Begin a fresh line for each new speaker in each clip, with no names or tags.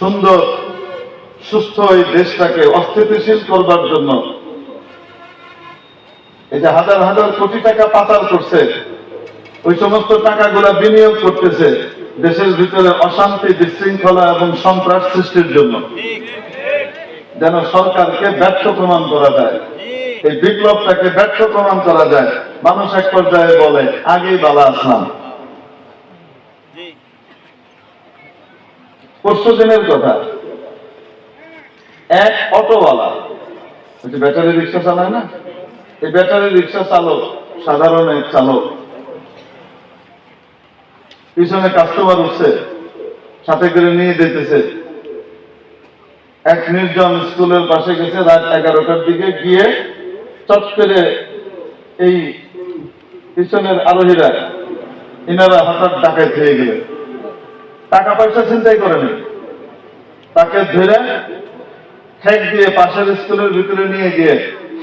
সুন্দর, সুস্থ এই দেশটাকে অস্থিতিশীল করবার জন্য। এই যে হাজার হাজার কোটি টাকা পাচার করছে, ওই সমস্ত টাকাগুলা বিনিয়োগ করতেছে দেশের ভিতরে অশান্তি, বিশৃঙ্খলা এবং সন্ত্রাস সৃষ্টির জন্য। যেন সরকারকে ব্যর্থ প্রমাণ করা যায়। এই বিপ্লবটাকে ব্যর্থ প্রমাণ করা যায়। মানুষ এক পর্যায়ে বলে, আগেই বালা আসলাম পরশু দিনের কথা। এক অটোওয়ালা। যে ব্যাটারি রিক্সা চালায় না? এই ব্যাটারি রিক্সা চালক, সাধারণ এক চালক। পিছনে কাস্টমার উঠছে, সাথে করে নিয়ে যেতেছে। এক নির্জন স্কুলের পাশে গেছে রাত এগারোটার দিকে, গিয়ে চট করে এই পিছনের আরোহীরা, ইনারা হঠাৎ ডাকায় খেয়ে গেলেন। টাকা পয়সা চিন্তাই করেনি। তাকে ধরে ঠেক দিয়ে পাশের স্কুলের ভিতরে নিয়ে গিয়ে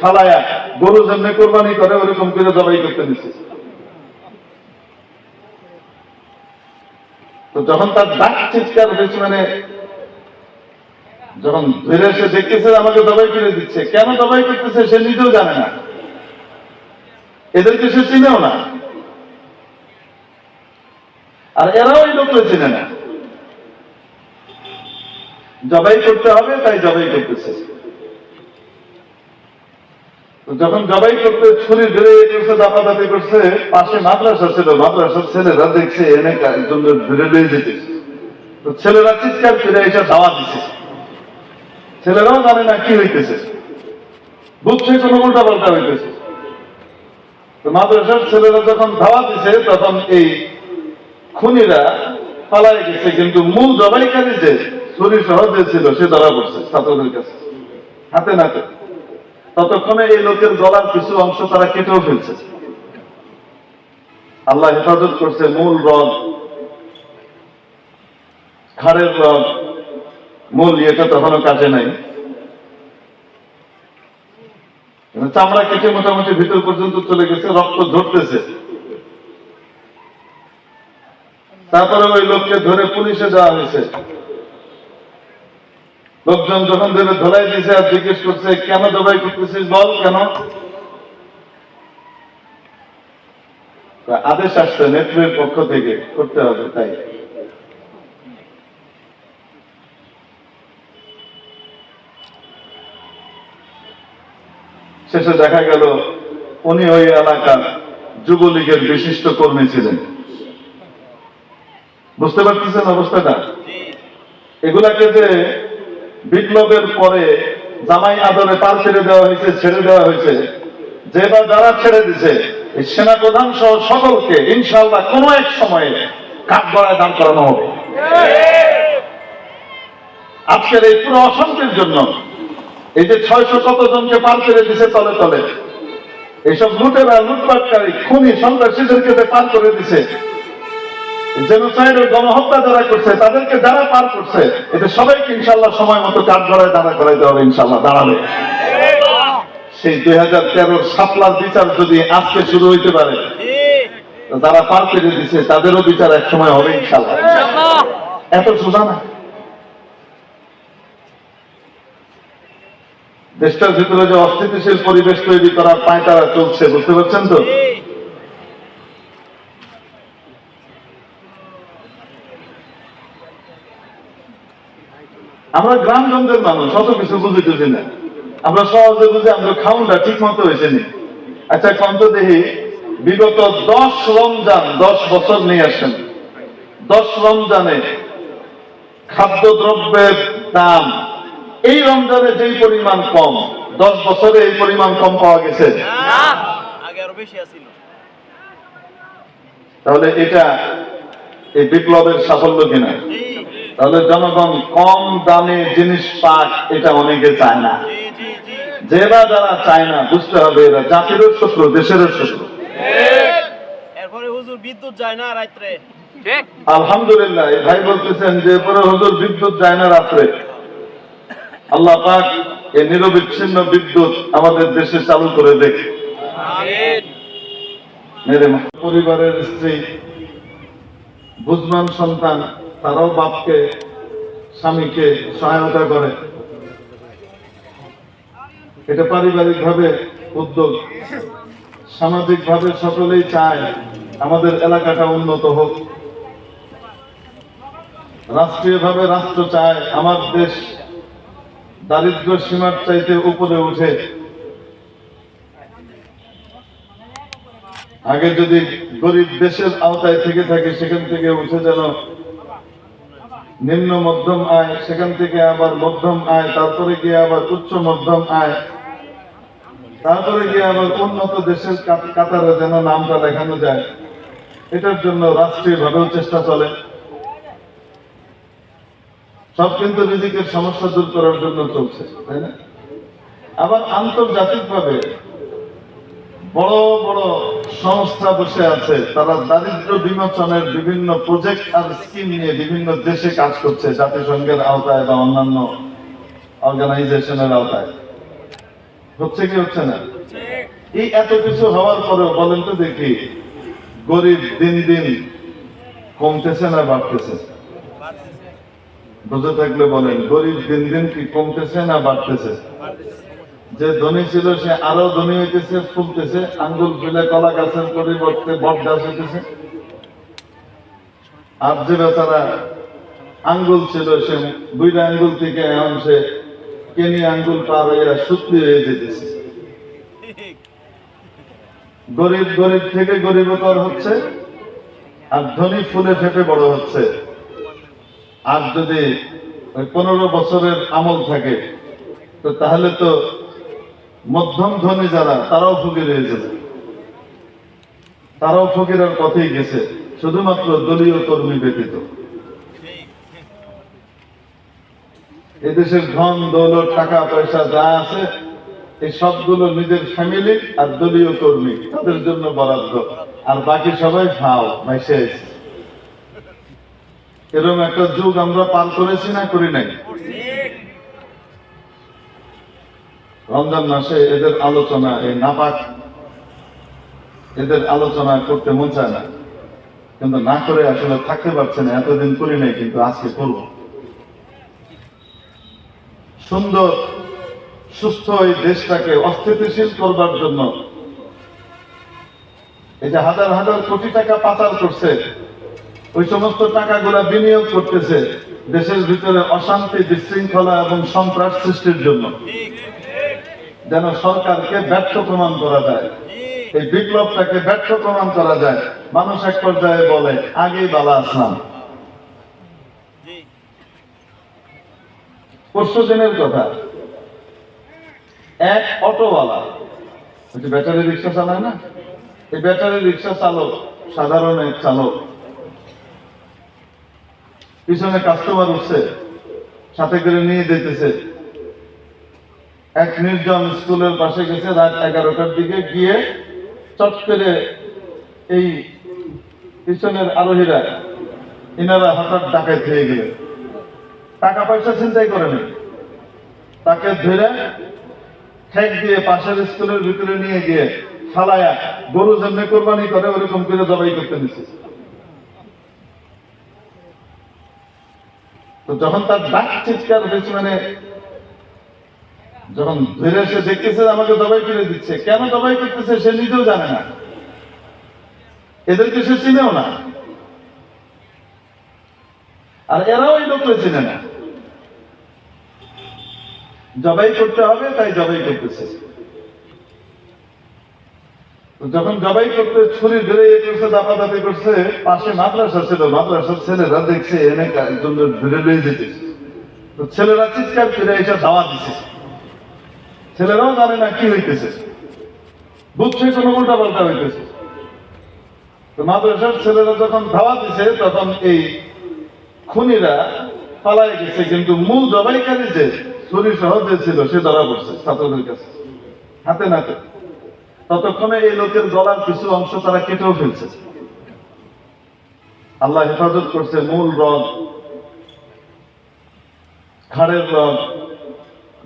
ফালায়া গরু যেমনি কোরবানি করে ওরকম করে জবাই করতে দিচ্ছে তো যখন তার ডাক চিৎকার হয়েছে মানে যখন ধরে সে দেখতেছে আমাকে দবাই করে দিচ্ছে, কেন দবাই করতেছে সে নিজেও জানে না। এদেরকে সে চিনেও না। আর এরাও এই লোককে চিনে না। জবাই করতে হবে, তাই জবাই করতেছে। যখন জবাই করতে ছুরি ধরে করছে দাপাদাপি করছে, পাশে মাদ্রাসা ছিল, মাদ্রাসার ছেলেরা দেখছে, এনে একজন ধরে নিয়ে যেতেছে। তো ছেলেরা চিৎকার করে এসে দাওয়া দিছে। ছেলেরাও জানে না কি হইতেছে। বুঝছে কোনো উল্টা পাল্টা হইতেছে। তো মাদ্রাসার ছেলেরা যখন ধাওয়া দিছে, তখন এই খুনিরা পালাই গেছে, কিন্তু মূল জবাইকারী যে ছুরি সহ যে ছিল সে ধরা পড়ছে ছাত্রদের কাছে। হাতে নাতে। ততক্ষণে এই লোকের গলার কিছু অংশ তারা কেটেও ফেলছে। আল্লাহ হেফাজত করছে মূল রদ খাড়ের রদ মূল ইয়েটা তখনও কাজে নাই। চামড়া কেটে মোটামুটি ভিতর পর্যন্ত চলে গেছে, রক্ত ঝরতেছে। তারপরে ওই লোককে ধরে পুলিশে যাওয়া হয়েছে। লোকজন যখন ধরে ধরাই দিয়েছে আর জিজ্ঞেস করছে, কেন দবাই করতেছিস বল, কেন? আদেশ আসছে নেত্রের পক্ষ থেকে, করতে হবে তাই। শেষে দেখা গেল, উনি ওই এলাকার যুবলীগের বিশিষ্ট কর্মী ছিলেন। বুঝতে পারতেছেন অবস্থাটা? এগুলাকে যে বিপ্লবের পরে জামাই আদরে পার ছেড়ে দেওয়া হয়েছে, ছেড়ে দেওয়া হয়েছে। যে বা যারা ছেড়ে দিছে সেনা প্রধান সহ সকলকে ইনশাল্লাহ কোনো এক সময়ে কাঠ গড়ায় দান করানো হবে। আজকের এই পুরো অশান্তির জন্য এই যে ছয়শো কত জনকে পার ছেড়ে দিছে তলে তলে, এইসব লুটেরা, লুটপাটকারী, খুনি, সন্ত্রাসীদেরকে পার করে দিছে জেনোসাইডের গণহত্যা যারা করছে তাদেরকে যারা পার করছে এটা সবাইকে ইনশাল্লাহ সময় মতো কাজ করায় দাঁড়া করাইতে হবে ইনশাল্লাহ দাঁড়াবে। সেই দুই হাজার তেরোর সাপলার বিচার যদি আজকে শুরু হইতে পারে যারা পার করে দিছে তাদেরও বিচার এক সময় হবে ইনশাল্লাহ এত সোজা না? দেশটার ভিতরে যে অস্থিতিশীল পরিবেশ তৈরি করার পায় তারা চলছে বুঝতে পারছেন তো? আমরা গ্রামগঞ্জের মানুষ অত কিছু বুঝে টুঝি না। আমরা সহজে বুঝে আমরা খাউনটা ঠিক মতো হয়েছে নি। আচ্ছা কন্ত দেখি বিগত দশ রমজান দশ বছর নিয়ে আসেন। দশ রমজানে খাদ্য দ্রব্যের দাম এই রমজানে যেই পরিমাণ কম দশ বছরে এই পরিমাণ কম পাওয়া গেছে। তাহলে এটা এই বিপ্লবের সাফল্য কিনা তাহলে জনগণ কম দামে জিনিস পাক এটা অনেকে চায় না।
জি জি জি
যে বা যারা চায় না বুঝতে হবে এরা জাতিরও শত্রু দেশেরও শত্রু।
এরপরে হুজুর বিদ্যুৎ যায় না রাত্রে।
আলহামদুলিল্লাহ ভাই বলতেছেন যে পরে হুজুর বিদ্যুৎ যায় না রাত্রে। আল্লাহ পাক এই নিরবিচ্ছিন্ন বিদ্যুৎ আমাদের দেশে চালু করে দেখে। মেরে পরিবারের স্ত্রী বুঝমান সন্তান তারাও বাপকে, স্বামীকে সহায়তা করে। এটা পারিবারিক ভাবে উদ্যোগ। সামাজিক ভাবে সকলেই চায় আমাদের এলাকাটা উন্নত হোক। রাষ্ট্রীয় ভাবে রাষ্ট্র চায় আমার দেশ দারিদ্র সীমার চাইতে উপরে উঠে। আগে যদি গরিব দেশের আওতায় থেকে থাকে, সেখান থেকে উঠে যেন নিম্ন মধ্যম আয়, সেখান থেকে আবার মধ্যম আয়, তারপরে গিয়ে আবার উচ্চ মধ্যম আয়। তারপরে গিয়ে আবার উন্নত দেশের কাতারে যেন নামটা দেখানো যায়। এটার জন্য রাষ্ট্রীয় ভাবেও চেষ্টা চলে। সব কিন্তু রিজিকের সমস্যা দূর করার জন্য চলছে, তাই না? আবার আন্তর্জাতিক ভাবে বড় বড় সংস্থা বসে আছে। তারা দারিদ্র বিমোচনের বিভিন্ন প্রজেক্ট আর স্কিম নিয়ে বিভিন্ন দেশে কাজ করছে, জাতিসংঘের আওতায় বা অন্যান্য অর্গানাইজেশনের আওতায়। হচ্ছে কি, হচ্ছে না? এই এত কিছু হওয়ার পরেও বলেন তো দেখি, গরিব দিন দিন কমতেছে না বাড়তেছে? বুঝে থাকলে বলেন, গরিব দিন দিন কি কমতেছে না বাড়তেছে? যে ধনী ছিল, সে আরও ধনী হইতেছে, ফুলতেছে, আঙ্গুল ফুলে কলা গাছের পরিবর্তে বট গাছ হইতেছে। আর যে বেচারা আঙ্গুল ছিল, সে দুইটা আঙ্গুল থেকে এখন সে কেনি আঙ্গুল পার হইয়া সত্যি হয়ে যেতেছে। গরিব গরিব থেকে গরিবতর হচ্ছে, আর ধনী ফুলে ফেপে বড় হচ্ছে। আর যদি পনেরো বছরের আমল থাকে, তো তাহলে তো মধ্যম ধনী যারা, তারাও ফকির হয়ে যাবে তারাও ফকিরের পথেই গেছে, শুধুমাত্র দলীয় কর্মী ব্যতীত। এদেশের ধন, দৌলত, টাকা, পয়সা যা আছে, এই সবগুলো নিজের ফ্যামিলি আর দলীয় কর্মী, তাদের জন্য বরাদ্দ। আর বাকি সবাই ভাও মাইসে এরকম একটা যুগ আমরা পার করেছি না, করি নাই? রমজান মাসে এদের আলোচনা এই নাপাক, এদের আলোচনা করতে মন চায় না। কিন্তু না করে আসলে থাকতে পারছে না, এতদিন করি নাই, কিন্তু আজকে করব। সুন্দর, সুস্থ এই দেশটাকে অস্থিতিশীল করবার জন্য এই যে হাজার হাজার কোটি টাকা পাচার করছে, ওই সমস্ত টাকাগুলা বিনিয়োগ করতেছে দেশের ভিতরে অশান্তি বিশৃঙ্খলা এবং সন্ত্রাস সৃষ্টির জন্য। যেন সরকারকে ব্যর্থ প্রমাণ করা যায়। এই বিপ্লবটাকে ব্যর্থ প্রমাণ করা যায়। মানুষ এক পর্যায়ে বলে আগেই বালা আসলাম। পরশু দিনের কথা। এক অটোওয়ালা ব্যাটারি রিক্সা চালায় না? এই ব্যাটারি রিক্সা চালক সাধারণ এক চালক। পিছনে কাস্টমার উঠছে সাথে করে নিয়ে যেতেছে এক নির্জন স্কুলের পাশে গেছে রাত এগারোটার দিকে গিয়ে চট করে এই পিছনের আরোহীরা এনারা হঠাৎ ডাকায় খেয়ে গেলেন। টাকা পয়সা চিন্তাই করেনি তাকে ধরে ঠেক দিয়ে পাশের স্কুলের ভিতরে নিয়ে গিয়ে ফালায়া গরু যেমনি কোরবানি করে, ওরকম করে জবাই করতে নিচ্ছে তো যখন তার ডাক চিৎকার হয়েছে মানে যখন ধরে এসে দেখতেছে আমাকে দবাই করে দিচ্ছে, কেন দবাই করতেছে সে নিজেও জানে না। এদেরকে সে চিনেও না। আর এরাও এই লোককে চিনে না। জবাই করতে হবে, তাই জবাই করতেছে। যখন জবাই করতে ছুরি ধরে ইয়ে করছে দাপাদাপি করছে, পাশে মাদ্রাসা ছিল, মাদ্রাসার ছেলেরা দেখছে, এনে একজন ধরে লয়ে যেতেছে। তো ছেলেরা চিৎকার করে এসে দাওয়া দিছে ছেলেরাও জানে না কি হইতেছে। বুঝছে কোনো উল্টা পাল্টা হইতেছে। মাদ্রাসার ছেলেরা যখন ধাওয়া দিছে, তখন এই খুনিরা পালাই গেছে, কিন্তু মূল জবাইকারী যে ছুরি সহ যে ছিল, সে ধরা পড়ছে ছাত্রদের কাছে। হাতে নাতে। ততক্ষণে এই লোকের গলার কিছু অংশ তারা কেটেও ফেলছে। আল্লাহ হেফাজত করছে মূল রড খাড়ের রড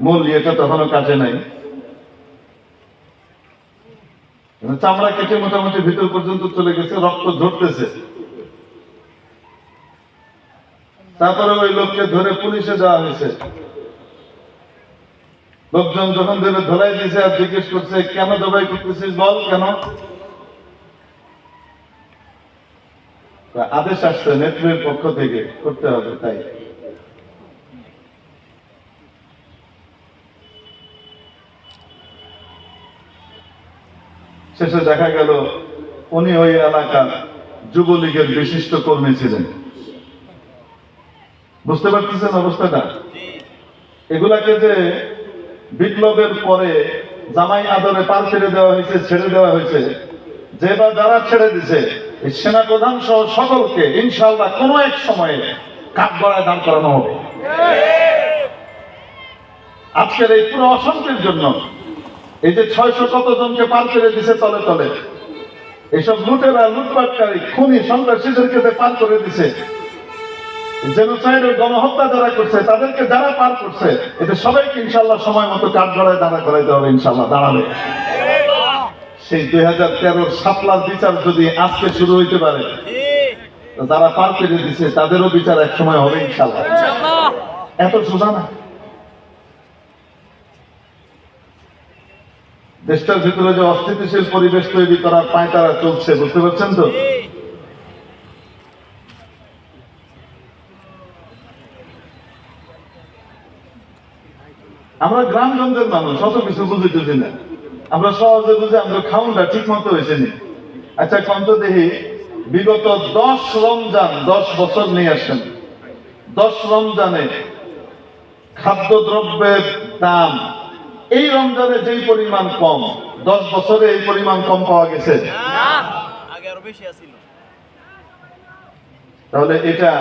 মূল ইয়েটা তখনও কাটে নাই। চামড়া কেটে মোটামুটি ভিতর পর্যন্ত চলে গেছে, রক্ত ঝরতেছে। তারপরে ওই লোককে ধরে পুলিশে দেওয়া হয়েছে। লোকজন যখন ধরে ধলাই দিয়েছে আর জিজ্ঞেস করছে, কেন দবাই করতেছিস বল, কেন? আদেশ আসছে, নেত্রীর পক্ষ থেকে, করতে হবে তাই। শেষে দেখা গেল উনি ওই এলাকার যুবলীগের বিশিষ্ট কর্মী ছিলেন। বুঝতে পারতেছেন অবস্থাটা? এগুলাকে যে বিপ্লবের পরে জামাই আদরে পার ছেড়ে দেওয়া হয়েছে, ছেড়ে দেওয়া হয়েছে, যে বা যারা ছেড়ে দিছে, এই সেনা প্রধান সহ সকলকে ইনশাল্লাহ কোনো এক সময়ে কাঠ গড়ায় দান করানো হবে। আজকের এই পুরো অশান্তির জন্য এই যে ছয়শো কত জনকে পার করে দিছে তলে তলে? এইসব লুটেরা লুটপাটকারী খুনি সন্ত্রাসীদেরকে যে পার করে দিছে। জেনোসাইড ও গণহত্যা যারা করছে তাদেরকে যারা পার করছে এতে সবাইকে ইনশাল্লাহ সময় মতো কাঠ গড়ায় দাঁড়া করাইতে হবে ইনশাল্লাহ দাঁড়াবে। সেই দুই হাজার তেরোর সাপলার বিচার যদি আজকে শুরু হইতে পারে যারা পার পেরে দিছে তাদেরও বিচার এক সময় হবে ইনশাল্লাহ এত সোজা না? দেশটার ভিতরে যে অস্থিতিশীল পরিবেশ তৈরি করার পায় তারা চলছে, বুঝতে পারছেন তো? আমরা গ্রামগঞ্জের মানুষ, অত কিছু বুঝি টুঝি না। আমরা সহজে বুঝে আমরা খাউনটা ঠিক মতো হয়েছে নি। আচ্ছা কন্ত দেখি, বিগত দশ রমজান, দশ বছর নিয়ে আসেন। দশ রমজানে খাদ্য দ্রব্যের দাম এই রমজানে যেই পরিমাণ কম দশ বছরে এই পরিমাণ কম পাওয়া গেছে।
না আগে আরও বেশি আছিল।
তাহলে এটা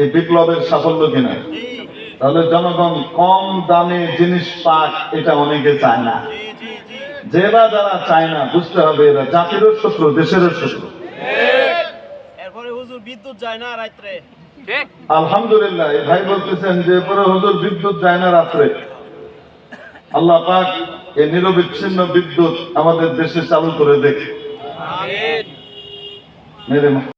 এই বিপ্লবের সাফল্য কিনা? তাহলে জনগণ কম দামে জিনিস পাক এটা অনেকে চায় না।
জি জি জি।
যে বা যারা চায় না বুঝতে হবে এরা জাতিরও শত্রু দেশেরও শত্রু।
এরপরে হুজুর বিদ্যুৎ যায় না রাত্রে।
আলহামদুলিল্লাহ ভাই বলতেছেন যে পরে হুজুর বিদ্যুৎ যায় না রাত্রে। আল্লাহ পাক এই নিরবিচ্ছিন্ন বিদ্যুৎ আমাদের দেশে চালু করে দেখে। মেরে